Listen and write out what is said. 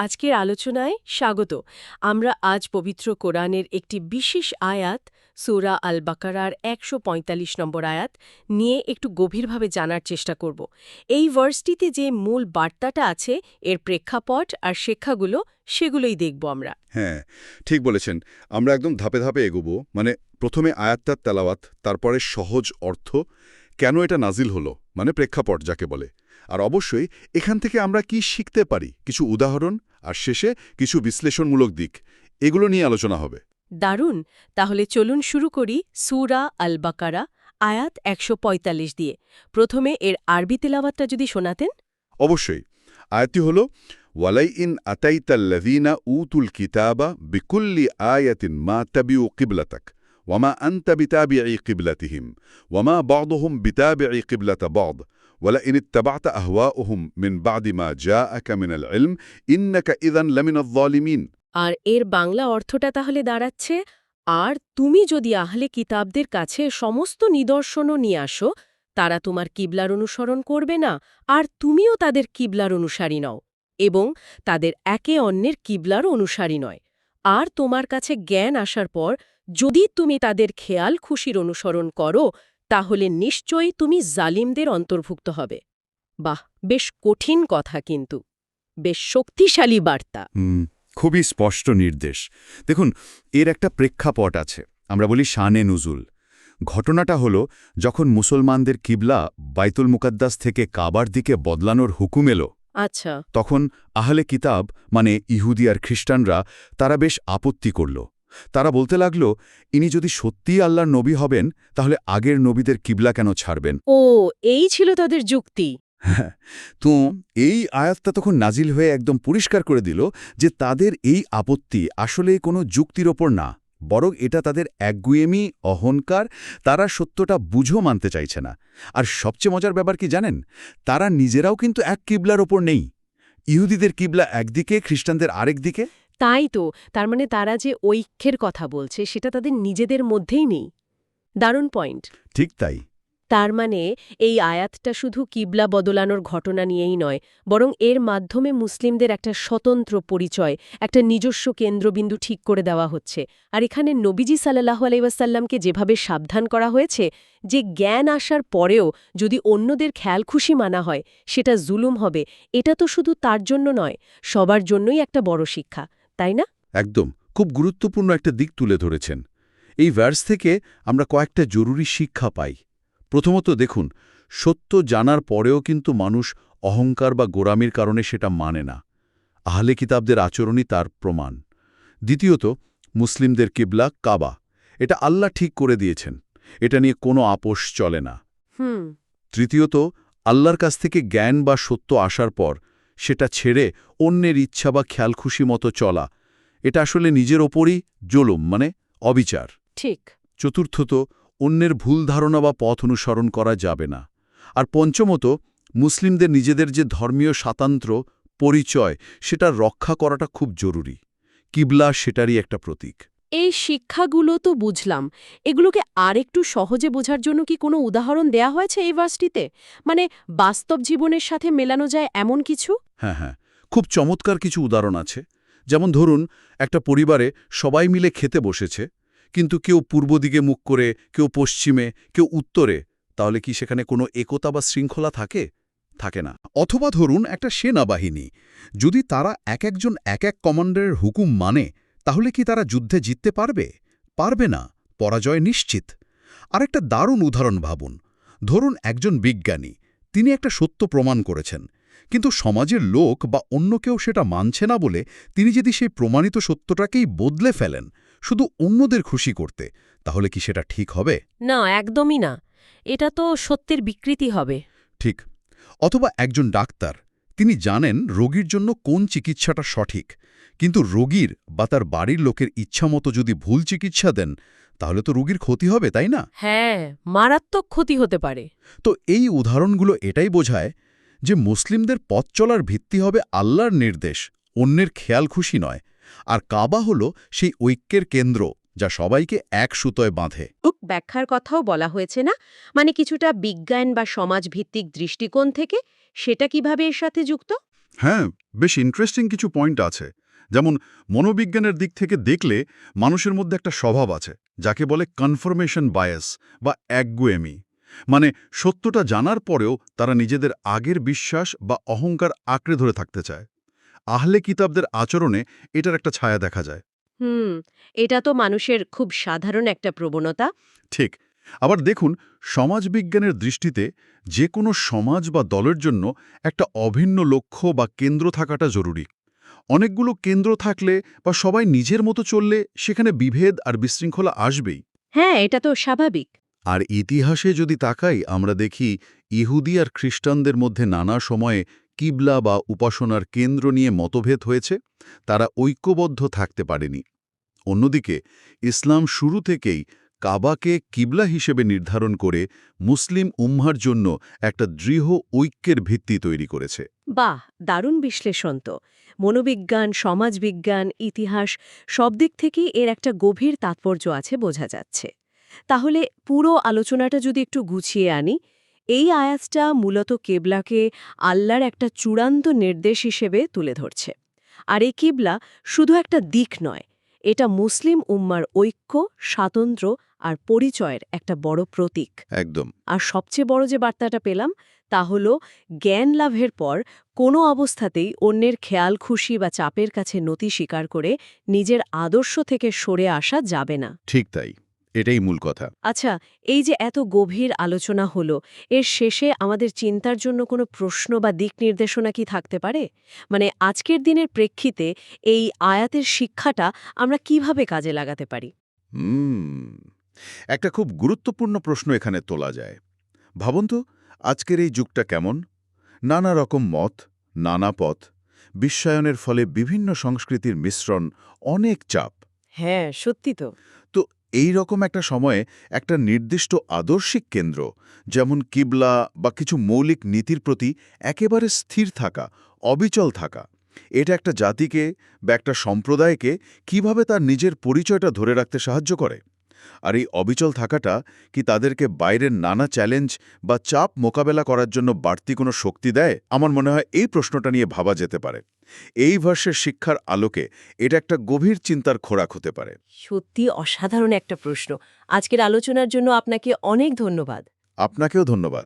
আজকের আলোচনায় স্বাগত। আমরা আজ পবিত্র কোরআনের একটি বিশেষ আয়াত, সূরা আল বাকারার একশো পঁয়তাল্লিশ নম্বর আয়াত, নিয়ে একটু গভীরভাবে জানার চেষ্টা করব। এই ভার্সটিতে যে মূল বার্তাটা আছে, এর প্রেক্ষাপট আর শিক্ষাগুলো, সেগুলোই দেখব আমরা। হ্যাঁ ঠিক বলেছেন। আমরা একদম ধাপে ধাপে এগোব। মানে প্রথমে আয়াত্তার তেলাওয়াত, তারপরে সহজ অর্থ, কেন এটা নাজিল হলো? মানে প্রেক্ষাপট যাকে বলে। আর অবশ্যই এখান থেকে আমরা কি শিখতে পারি? কিছু উদাহরণ আর শেষে কিছু বিশ্লেষণমূলক দিক। এগুলো নিয়ে আলোচনা হবে। দারুণ! তাহলে চলুন শুরু করি সুরা আল বাকারা আয়াত একশো পঁয়তাল্লিশ দিয়ে। প্রথমে এর আরবি তেলাওয়াতটা যদি শোনাতেন। অবশ্যই। আয়াতটি হল ওয়ালাই ইন আতাইতাল্লাযীনা উতুল কিতাবা বিকুল্লি আয়াতিন মা তাবিউ কিবলাতাক ওয়ামা আনতা বিতাবিঈ কিবলাতিহিম ওয়ামা বা'দুহুম বিতাবিঈ কিবলাতা বা'দ। ولئن اتبعت أهواؤهم من بعد ما جاءك من العلم, إنك ইন্নাকা لمن الظالمين. আর এর বাংলা অর্থটা তাহলে দাঁড়াচ্ছে, আর তুমি যদি আহলে কিতাবদের কাছে সমস্ত নিদর্শনও নিয়ে আসো, তারা তোমার কিবলার অনুসরণ করবে না, আর তুমিও তাদের কিবলার অনুসারী নও, এবং তাদের একে অন্যের কিবলার অনুসারী নয়। আর তোমার কাছে জ্ঞান আসার পর যদি তুমি তাদের খেয়াল খুশির অনুসরণ করো তাহলে নিশ্চয়ই তুমি জালিমদের অন্তর্ভুক্ত হবে। বাহ বেশ কঠিন কথা কিন্তু। বেশ শক্তিশালী বার্তা। খুবই স্পষ্ট নির্দেশ। দেখুন এর একটা প্রেক্ষাপট আছে। আমরা বলি শানে নুজুল। ঘটনাটা হলো যখন মুসলমানদের কিবলা বাইতুল মুকাদ্দাস থেকে কাবার দিকে বদলানোর হুকুম এলো আচ্ছা। তখন আহলে কিতাব মানে ইহুদি আর খ্রিস্টানরা তারা বেশ আপত্তি করল। তারা বলতে লাগল ইনি যদি সত্যিই আল্লাহর নবী হবেন তাহলে আগের নবীদের কিবলা কেন ছাড়বেন? ও এই ছিল তাদের যুক্তি। হ্যাঁ, তো এই আয়াতটা তখন নাজিল হয়ে একদম পরিষ্কার করে দিল যে তাদের এই আপত্তি আসলে কোনো যুক্তির ওপর না বরং এটা তাদের একগুয়েমি অহংকার তারা সত্যটা বুঝো মানতে চাইছে না। আর সবচেয়ে মজার ব্যাপার কি জানেন? তারা নিজেরাও কিন্তু এক কিবলার ওপর নেই। ইহুদিদের কিবলা একদিকে খ্রিস্টানদের আরেক দিকে? তাই তো তার মানে তারা যে ঐক্যের কথা বলছে সেটা তাদের নিজেদের মধ্যেই নেই। দারুণ পয়েন্ট। ঠিক তাই। তার মানে এই আয়াতটা শুধু কিবলা বদলানোর ঘটনা নিয়েই নয় বরং এর মাধ্যমে মুসলিমদের একটা স্বতন্ত্র পরিচয় একটা নিজস্ব কেন্দ্রবিন্দু ঠিক করে দেওয়া হচ্ছে। আর এখানে নবীজি সাল্লাহ আলাইসাল্লামকে যেভাবে সাবধান করা হয়েছে যে জ্ঞান আসার পরেও যদি অন্যদের খেয়াল খুশি মানা হয় সেটা জুলুম হবে এটা তো শুধু তার জন্য নয় সবার জন্যই একটা বড় শিক্ষা। তাই না? একদম। খুব গুরুত্বপূর্ণ একটা দিক তুলে ধরেছেন। এই ভার্স থেকে আমরা কয়েকটা জরুরি শিক্ষা পাই। প্রথমত দেখুন সত্য জানার পরেও কিন্তু মানুষ অহংকার বা গোরামির কারণে সেটা মানে না। আহলে কিতাবদের আচরণই তার প্রমাণ। দ্বিতীয়ত মুসলিমদের কিবলা কাবা। এটা আল্লাহ ঠিক করে দিয়েছেন। এটা নিয়ে কোনো আপোষ চলে না। তৃতীয়ত আল্লাহর কাছ থেকে জ্ঞান বা সত্য আসার পর সেটা ছেড়ে অন্যের ইচ্ছা বা খেয়ালখুশি মতো চলা। এটা আসলে নিজের ওপরই জলুম মানে অবিচার। ঠিক। চতুর্থত অন্যের ভুল ধারণা বা পথ অনুসরণ করা যাবে না। আর পঞ্চমত মুসলিমদের নিজেদের যে ধর্মীয় স্বাতন্ত্র্য পরিচয় সেটা রক্ষা করাটা খুব জরুরি। কিবলা সেটারই একটা প্রতীক। এই শিক্ষাগুলো তো বুঝলাম। এগুলোকে আরেকটু সহজে বোঝার জন্য কি কোনো উদাহরণ দেয়া হয়েছে এই ভার্সটিতে? মানে বাস্তব জীবনের সাথে মেলানো যায় এমন কিছু? হ্যাঁ হ্যাঁ। খুব চমৎকার কিছু উদাহরণ আছে। যেমন ধরুন, একটা পরিবারে সবাই মিলে খেতে বসেছে, কিন্তু কেউ পূর্ব দিকে মুখ করে, কেউ পশ্চিমে, কেউ উত্তরে, তাহলে কি সেখানে কোনো একতা বা শৃঙ্খলা থাকে? থাকে না। অথবা ধরুন, একটা সেনাবাহিনী। যদি তারা এক একজন এক এক কমান্ডারের হুকুম মানে তাহলে কি তারা যুদ্ধে জিততে পারবে? পারবে না পরাজয় নিশ্চিত। আরেকটা দারুণ উদাহরণ ভাবুন। ধরুন একজন বিজ্ঞানী তিনি একটা সত্য প্রমাণ করেছেন কিন্তু সমাজের লোক বা অন্য কেউ সেটা মানছে না বলে তিনি যদি সেই প্রমাণিত সত্যটাকেই বদলে ফেলেন শুধু অন্যদের খুশি করতে তাহলে কি সেটা ঠিক হবে? না একদমই না। এটা তো সত্যের বিকৃতি হবে। ঠিক। অথবা একজন ডাক্তার তিনি জানেন রোগীর জন্য কোন চিকিৎসাটা সঠিক কিন্তু রোগীর বা তার বাড়ির লোকের ইচ্ছামতো যদি ভুল চিকিৎসা দেন তাহলে তো রোগীর ক্ষতি হবে তাই না? হ্যাঁ মারাত্মক ক্ষতি হতে পারে। তো এই উদাহরণগুলো এটাই বোঝায় যে মুসলিমদের পথ চলার ভিত্তি হবে আল্লাহর নির্দেশ অন্যের খেয়াল খুশি নয়। আর কাবা হল সেই ঐক্যের কেন্দ্র যা সবাইকে এক সুতোয় বাঁধে। ব্যাখ্যার কথাও বলা হয়েছে না? মানে কিছুটা বিজ্ঞান বা সমাজভিত্তিক দৃষ্টিকোণ থেকে সেটা কীভাবে এর সাথে যুক্ত? হ্যাঁ বেশ ইন্টারেস্টিং কিছু পয়েন্ট আছে। যেমন মনোবিজ্ঞানের দিক থেকে দেখলে মানুষের মধ্যে একটা স্বভাব আছে যাকে বলে কনফার্মেশন বায়াস বা একগুয়েমি। মানে সত্যটা জানার পরেও তারা নিজেদের আগের বিশ্বাস বা অহংকার আঁকড়ে ধরে থাকতে চায়। আহলে কিতাবদের আচরণে এটার একটা ছায়া দেখা যায়। হুম এটা তো মানুষের খুব সাধারণ একটা প্রবণতা। ঠিক আবার দেখুন সমাজবিজ্ঞানের দৃষ্টিতে যে কোনো সমাজ বা দলের জন্য একটা অভিন্ন লক্ষ্য বা কেন্দ্র থাকাটা জরুরি। অনেকগুলো কেন্দ্র থাকলে বা সবাই নিজের মতো চললে সেখানে বিভেদ আর বিশৃঙ্খলা আসবেই। হ্যাঁ এটা তো স্বাভাবিক। আর ইতিহাসে যদি তাকাই আমরা দেখি ইহুদি আর খ্রিস্টানদের মধ্যে নানা সময়ে কিবলা বা উপাসনার কেন্দ্র নিয়ে মতভেদ হয়েছে তারা ঐক্যবদ্ধ থাকতে পারেনি। অন্যদিকে ইসলাম শুরু থেকেই কাবাকে কিবলা হিসেবে নির্ধারণ করে মুসলিম উম্মার জন্য একটা দৃঢ় ঐক্যের ভিত্তি তৈরি করেছে। বাহ, দারুণ বিশ্লেষণ তো। মনোবিজ্ঞান, সমাজবিজ্ঞান, ইতিহাস সব দিক থেকেই এর একটা গভীর তাৎপর্য আছে বোঝা যাচ্ছে। তাহলে পুরো আলোচনাটা যদি একটু গুছিয়ে আনি, এই আয়াসটা মূলত কেবলাকে আল্লাহর একটা চূড়ান্ত নির্দেশ হিসেবে তুলে ধরছে। আর এই কিবলা শুধু একটা দিক নয় এটা মুসলিম উম্মার ঐক্য স্বাতন্ত্র্য আর পরিচয়ের একটা বড় প্রতীক। একদম। আর সবচেয়ে বড় যে বার্তাটা পেলাম তা হল জ্ঞান লাভের পর কোনো অবস্থাতেই অন্যের খেয়াল খুশি বা চাপের কাছে নতি স্বীকার করে নিজের আদর্শ থেকে সরে আসা যাবে না। ঠিক তাই। এটাই মূল কথা। আচ্ছা এই যে এত গভীর আলোচনা হলো এর শেষে আমাদের চিন্তার জন্য কোনো প্রশ্ন বা দিক নির্দেশনা কি থাকতে পারে? মানে আজকের দিনের প্রেক্ষিতে এই আয়াতের শিক্ষাটা আমরা কীভাবে কাজে লাগাতে পারি? একটা খুব গুরুত্বপূর্ণ প্রশ্ন এখানে তোলা যায়। ভাবুন তো আজকের এই যুগটা কেমন? নানা রকম মত নানা পথ বিশ্বায়নের ফলে বিভিন্ন সংস্কৃতির মিশ্রণ অনেক চাপ। হ্যাঁ সত্যি তো। এই রকম একটা সময়ে একটা নির্দিষ্ট আদর্শিক কেন্দ্র, যেমন কিবলা বা কিছু মৌলিক নীতির প্রতি একেবারে স্থির থাকা, অবিচল থাকা। এটা একটা জাতিকে বা একটা সম্প্রদায়কে কীভাবে তার নিজের পরিচয়টা ধরে রাখতে সাহায্য করে? আর এই অবিচল থাকাটা কি তাদেরকে বাইরের নানা চ্যালেঞ্জ বা চাপ মোকাবেলা করার জন্য বাড়তি কোনো শক্তি দেয়? আমার মনে হয় এই প্রশ্নটা নিয়ে ভাবা যেতে পারে। এই ভার্সের শিক্ষার আলোকে এটা একটা গভীর চিন্তার খোরাক হতে পারে। সত্যি অসাধারণ একটা প্রশ্ন। আজকের আলোচনার জন্য আপনাকে অনেক ধন্যবাদ। আপনাকেও ধন্যবাদ।